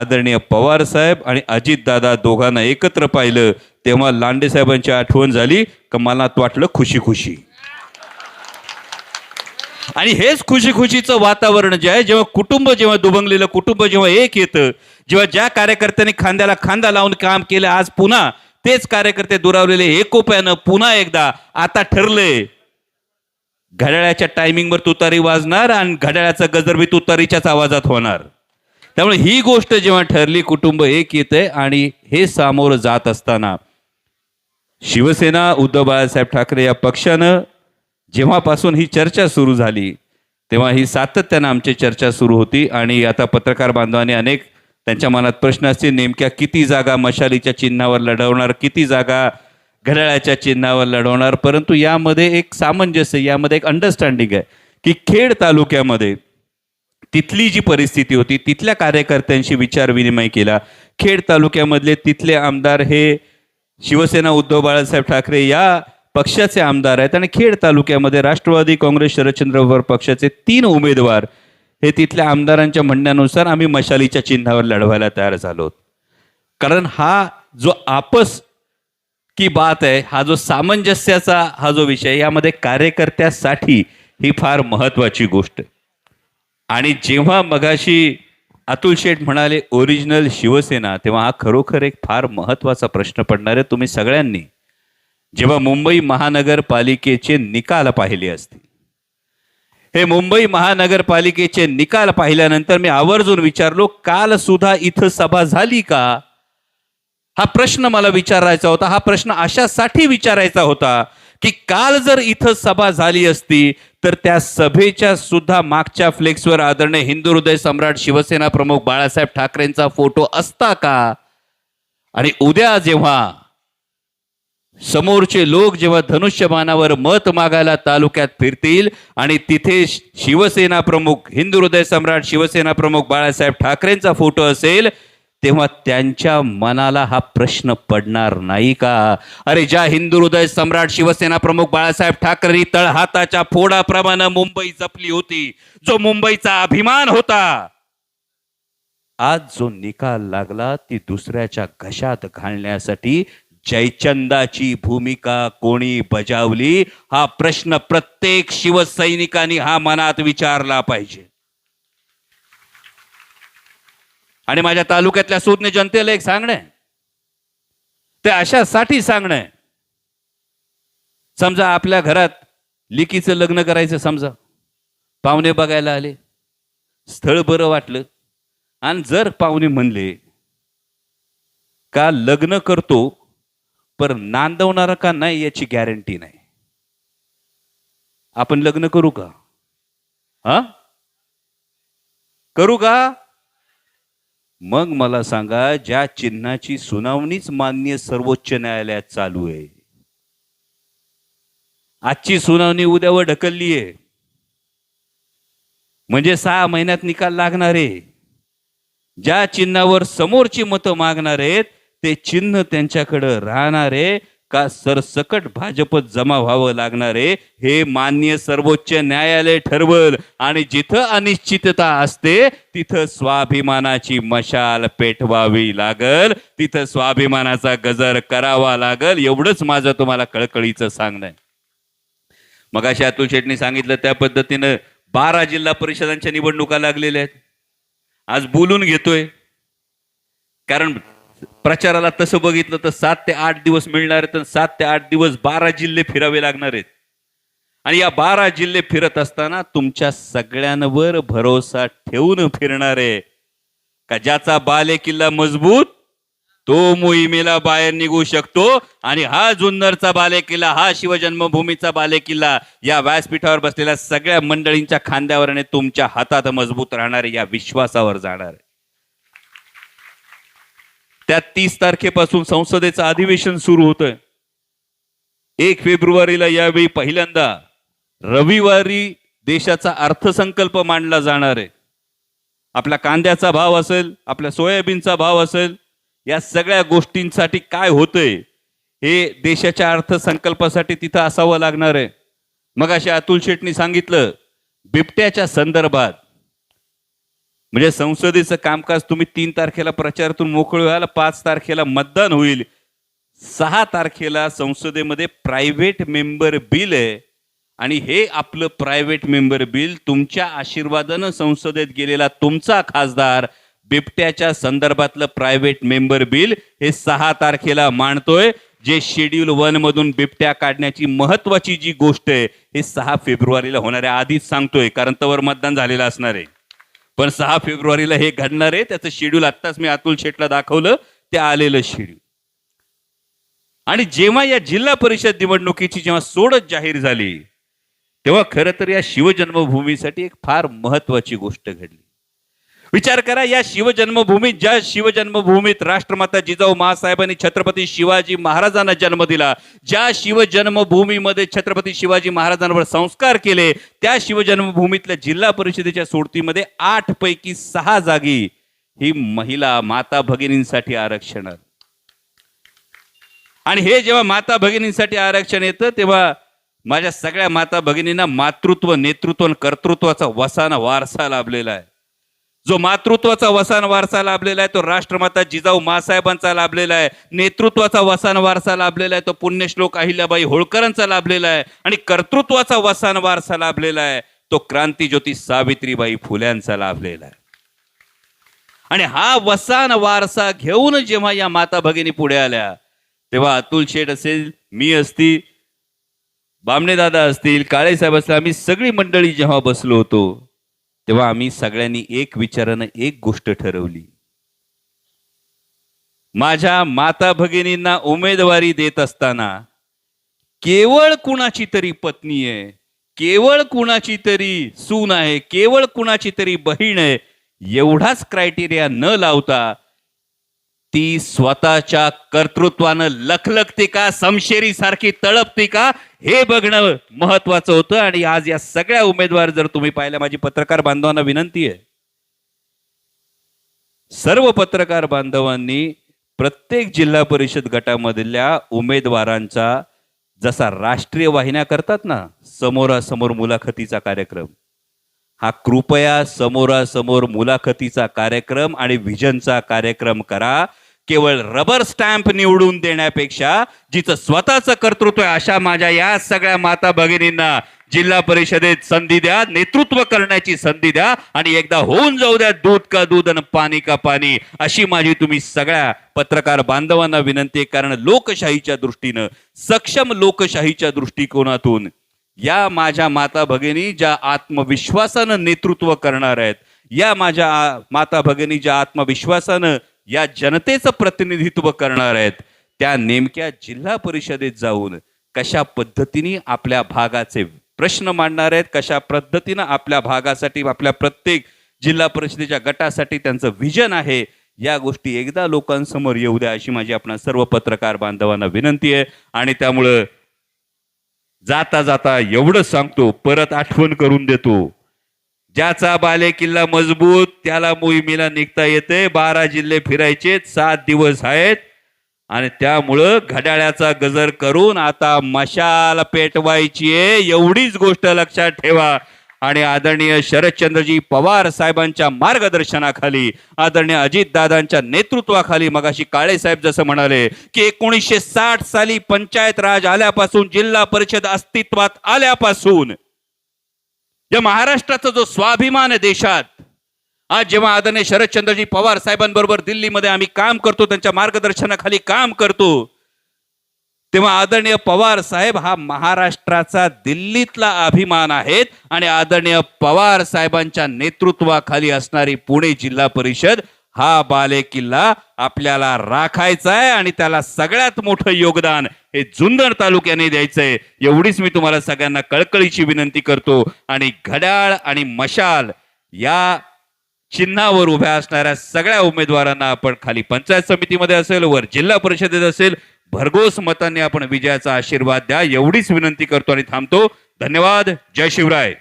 आदरणीय पवार साहेब आणि अजितदादा दोघांना एकत्र पाहिलं तेव्हा लांडे साहेबांची आठवण झाली का मनात वाटलं खुशी खुशी आणि हेच खुशी खुशीचं वातावरण जे आहे जेव्हा कुटुंब जेव्हा दुभंगलेलं कुटुंब जेव्हा एक येतं जेव्हा ज्या कार्यकर्त्यांनी खांद्याला खांदा लावून काम केलं आज पुन्हा तेच कार्यकर्ते दुरावलेले एकोप्यानं पुन्हा एकदा आता ठरले घड्याळाच्या टायमिंगवर तुतारी वाजणार आणि घड्याळ्याचा गजर बी तुतारीच्याच आवाजात होणार. त्यामुळे ही गोष्ट जेव्हा ठरली कुटुंब एक येते आणि हे सामोरं जात असताना शिवसेना उद्धव बाळासाहेब ठाकरे या पक्षानं जेव्हापासून ही चर्चा सुरू झाली तेव्हा ही सातत्यानं आमची चर्चा सुरू होती आणि आता पत्रकार बांधवांनी अनेक त्यांच्या मनात प्रश्न असतील नेमक्या किती जागा मशालीच्या चिन्हावर लढवणार किती जागा घड्याळाच्या चिन्हावर लढवणार परंतु यामध्ये एक सामंजस्य यामध्ये एक अंडरस्टँडिंग आहे की खेड तालुक्यामध्ये तिथली जी परिस्थिती होती तिथल्या कार्यकर्त्यांशी विचार विनिमय केला खेड तालुक्यामधले तिथले आमदार हे शिवसेना उद्धव बाळासाहेब ठाकरे या पक्षाचे आमदार आहेत आणि खेड तालुक्यामध्ये राष्ट्रवादी काँग्रेस शरदचंद्र पवार पक्षाचे तीन उमेदवार हे तिथल्या आमदारांच्या म्हणण्यानुसार आम्ही मशालीच्या चिन्हावर लढवायला तयार झालो आहोत. कारण हा जो आपस की बात आहे हा जो सामंजस्याचा हा जो विषय यामध्ये कार्यकर्त्यासाठी ही फार महत्वाची गोष्ट आहे आणि जेव्हा मगाशी अतुल शेठ म्हणाले ओरिजिनल शिवसेना तेव्हा हा खरोखर एक फार महत्त्वाचा प्रश्न पडणार आहे तुम्ही सगळ्यांनी. जेव्हा मुंबई महानगरपालिकेचे निकाल पाहिले असतील. हे मुंबई महानगरपालिकेचे निकाल पाहिल्यानंतर मी आवर्जून विचारलो काल सुद्धा इथं सभा झाली का? हा प्रश्न मला विचारायचा होता. हा प्रश्न अशासाठी विचारायचा होता की काल जर इथं सभा झाली असती तर त्या सभेच्या सुद्धा मागच्या फ्लेक्सवर आदरणीय हिंदू हृदय सम्राट शिवसेना प्रमुख बाळासाहेब ठाकरेंचा फोटो असता का? आणि उद्या जेव्हा समोरचे लोक जेव्हा धनुष्यबाणावर मत मागायला तालुक्यात फिरतील आणि तिथे शिवसेना प्रमुख हिंदू हृदय सम्राट शिवसेना प्रमुख बाळासाहेब ठाकरेंचा फोटो असेल तेव्हा त्यांच्या मनाला हा प्रश्न पडणार नाही का? अरे ज्या हिंदू हृदय सम्राट शिवसेना प्रमुख बाळासाहेब ठाकरे तळहाताच्या फोडाप्रमाणे मुंबई जपली होती जो मुंबईचा अभिमान होता. आज जो निकाल लागला ती दुसऱ्याच्या घशात घालण्यासाठी जयचंदाची भूमिका कोणी बजावली? हा प्रश्न प्रत्येक शिवसैनिकांनी हा मनात विचारला पाहिजे. आणि माझ्या तालुक्यातल्या सूज्ञ जनतेला एक सांगणं आहे. ते अशासाठी सांगणं आहे. समजा आपल्या घरात लिकीचं लग्न करायचं समजा. पाहुणे बघायला आले. स्थळ बरं वाटलं. आणि जर पाहुणे म्हणले का लग्न करतो पर नांदवणारा का नाही याची गॅरंटी नाही? आपण लग्न करू का? हा? करू का? मग मला सांगा ज्या चिन्हाची सुनावणीच मान्य सर्वोच्च न्यायालयात चालू आहे. आजची सुनावणी उद्यावर ढकलली आहे. म्हणजे सहा महिन्यात निकाल लागणार आहे. ज्या चिन्हावर समोरची मतं मागणार आहेत ते चिन्ह त्यांच्याकडं राहणार आहे. का सरसकट भाजपत जमा व्हावं लागणार आहे हे मान्य सर्वोच्च न्यायालय ठरवल. आणि जिथं अनिश्चितता असते तिथं स्वाभिमानाची मशाल पेटवावी लागल. तिथं स्वाभिमानाचा गजर करावा लागल. एवढंच माझं तुम्हाला कळकळीचं सांगणं आहे. मग अशा अतुल शेटनी सांगितलं त्या पद्धतीनं बारा जिल्हा परिषदांच्या निवडणुका लागलेल्या आहेत. आज बोलून घेतोय. कारण प्रचाराला तसं बघितलं तर सात ते आठ दिवस मिळणार आहेत सात ते आठ दिवस बारा जिल्हे फिरावे लागणार आहेत. आणि या बारा जिल्हे फिरत असताना तुमच्या सगळ्यांवर भरोसा ठेवून फिरणार आहे. का ज्याचा बाले किल्ला मजबूत तो मोहिमेला बाहेर निघू शकतो. आणि हा जुन्नरचा बाले किल्ला हा शिवजन्मभूमीचा बाले किल्ला या व्यासपीठावर बसलेल्या सगळ्या मंडळींच्या खांद्यावर आणि तुमच्या हातात मजबूत राहणार आहे, या विश्वासावर जाणार आहे. त्या तीस तारखेपासून संसदेचं अधिवेशन सुरू होतंय. एक फेब्रुवारीला यावेळी पहिल्यांदा रविवारी देशाचा अर्थसंकल्प मांडला जाणार आहे. आपल्या कांद्याचा भाव असेल आपल्या सोयाबीनचा भाव असेल या सगळ्या गोष्टींसाठी काय होतंय हे देशाच्या अर्थसंकल्पासाठी तिथं असावं लागणार आहे. मग अशा अतुल शेटनी सांगितलं बिबट्याच्या संदर्भात म्हणजे संसदेचं कामकाज तुम्ही तीन तारखेला प्रचारातून मोकळे व्हाल पाच तारखेला मतदान होईल. सहा तारखेला संसदेमध्ये प्रायव्हेट मेंबर बिल आहे. आणि हे आपलं प्रायव्हेट मेंबर बिल तुमच्या आशीर्वादानं संसदेत गेलेला तुमचा खासदार बिबट्याच्या संदर्भातलं प्रायव्हेट मेंबर बिल हे सहा तारखेला मांडतोय. जे शेड्यूल वन मधून बिबट्या काढण्याची महत्वाची जी गोष्ट आहे हे सहा फेब्रुवारीला होणाऱ्या आधीच सांगतोय कारण तवर मतदान झालेलं असणार आहे. पण सहा फेब्रुवारीला हे घडणार आहे. त्याचं शेड्यूल आत्ताच मी अतुल शेटला दाखवलं. ते आलेलं शेड्यूल आणि जेव्हा या जिल्हा परिषद निवडणुकीची जेव्हा सोडत जाहीर झाली तेव्हा खरं तर या शिवजन्मभूमीसाठी एक फार महत्वाची गोष्ट घडली. विचार करा या शिवजन्मभूमीत ज्या शिवजन्मभूमीत राष्ट्रमाता जिजाऊ महासाहेबांनी छत्रपती शिवाजी महाराजांना जन्म दिला ज्या शिवजन्मभूमीमध्ये छत्रपती शिवाजी महाराजांवर संस्कार केले त्या शिवजन्मभूमीतल्या जिल्हा परिषदेच्या सोडतीमध्ये आठ पैकी सहा जागी ही महिला माता भगिनींसाठी आरक्षण. आणि हे जेव्हा माता भगिनींसाठी आरक्षण येतं तेव्हा माझ्या सगळ्या माता भगिनींना मातृत्व नेतृत्व आणि कर्तृत्वाचा वसाना वारसा लाभलेला आहे. जो मातृत्वाचा वसान वारसा लाभलेला आहे तो राष्ट्रमाता जिजाऊ मासाहेबांचा लाभलेला आहे. नेतृत्वाचा वसान वारसा लाभलेला आहे तो पुण्यश्लोक अहिल्याबाई होळकरांचा लाभलेला आहे आणि कर्तृत्वाचा वसान वारसा लाभलेला आहे तो क्रांतीज्योती सावित्रीबाई फुल्यांचा लाभलेला आहे. आणि हा वसान वारसा घेऊन जेव्हा या माता भगिनी पुढे आल्या तेव्हा अतुल शेठ असेल मी असती बामणे दादा असतील काळे साहेब असतील आम्ही सगळी मंडळी जेव्हा बसलो होतो तेव्हा आम्ही सगळ्यांनी एक विचारानं एक गोष्ट ठरवली. माझ्या माता भगिनींना उमेदवारी देत असताना केवळ कुणाची तरी पत्नी आहे केवळ कुणाची तरी सून आहे केवळ कुणाची तरी बहीण आहे एवढाच क्रायटेरिया न लावता ती स्वतःच्या कर्तृत्वानं लखलखते का समशेरी सारखी तळपते का हे बघणं महत्वाचं होतं. आणि आज या सगळ्या उमेदवार जर तुम्ही पाहिल्या माझी पत्रकार बांधवांना विनंती आहे. सर्व पत्रकार बांधवांनी प्रत्येक जिल्हा परिषद गटामधल्या उमेदवारांचा जसा राष्ट्रीय वाहिन्या करतात ना समोरासमोर मुलाखतीचा कार्यक्रम हा कृपया समोरासमोर मुलाखतीचा कार्यक्रम आणि व्हिजनचा कार्यक्रम करा. केवळ रबर स्टॅम्प निवडून देण्यापेक्षा जिचं स्वतःचं कर्तृत्व आहे अशा माझ्या या सगळ्या माता भगिनींना जिल्हा परिषदेत संधी द्या नेतृत्व करण्याची संधी द्या आणि एकदा होऊन जाऊ द्या दूध का दूध आणि पाणी का पाणी अशी माझी तुम्ही सगळ्या पत्रकार बांधवांना विनंती आहे. कारण लोकशाहीच्या दृष्टीनं सक्षम लोकशाहीच्या दृष्टिकोनातून या माझ्या माता भगिनी ज्या आत्मविश्वासानं नेतृत्व करणार आहेत या माझ्या आ- माता भगिनी ज्या आत्मविश्वासानं या जनतेचं प्रतिनिधित्व करणार आहेत त्या नेमक्या जिल्हा परिषदेत जाऊन कशा पद्धतीने आपल्या भागाचे प्रश्न मांडणार आहेत कशा पद्धतीनं आपल्या भागासाठी आपल्या प्रत्येक जिल्हा परिषदेच्या गटासाठी त्यांचं विजन आहे या गोष्टी एकदा लोकांसमोर येऊ द्या अशी माझी आपणा सर्व पत्रकार बांधवांना विनंती आहे. आणि त्यामुळं जाता जाता एवढं सांगतो परत आठवण करून देतो. ज्याचा बाले किल्ला मजबूत त्याला मोहिमेला निघता येते बारा जिल्हे फिरायचे सात दिवस आहेत. आणि त्यामुळं घड्याळ्याचा गजर करून आता मशाल पेटवायची आहे. एवढीच गोष्ट लक्षात ठेवा. आणि आदरणीय शरदचंद्रजी पवार साहेबांच्या मार्गदर्शनाखाली आदरणीय अजितदादांच्या नेतृत्वाखाली मगाशी काळे साहेब जसं म्हणाले की एकोणीसशे साठ साली पंचायत राज आल्यापासून जिल्हा परिषद अस्तित्वात आल्यापासून या महाराष्ट्राचा जो स्वाभिमान आहे देशात आज जेव्हा आदरणीय शरदचंद्रजी पवार साहेबांबरोबर दिल्लीमध्ये आम्ही काम करतो त्यांच्या मार्गदर्शनाखाली काम करतो तेव्हा आदरणीय पवार साहेब हा महाराष्ट्राचा दिल्लीतला अभिमान आहेत आणि आदरणीय पवार साहेबांच्या नेतृत्वाखाली असणारी पुणे जिल्हा परिषद हा बाले किल्ला आपल्याला राखायचा आहे आणि त्याला सगळ्यात मोठं योगदान हे जुन्नर तालुक्याने द्यायचंय एवढीच मी तुम्हाला सगळ्यांना कळकळीची विनंती करतो आणि घड्याळ आणि मशाल या चिन्हावर उभ्या असणाऱ्या सगळ्या उमेदवारांना आपण खाली पंचायत समितीमध्ये असेल वर जिल्हा परिषदेत असेल भरघोस मताने आपण विजयाचा आशीर्वाद द्या. एवढीच विनंती करतो आणि थांबतो. धन्यवाद. जय शिवराय.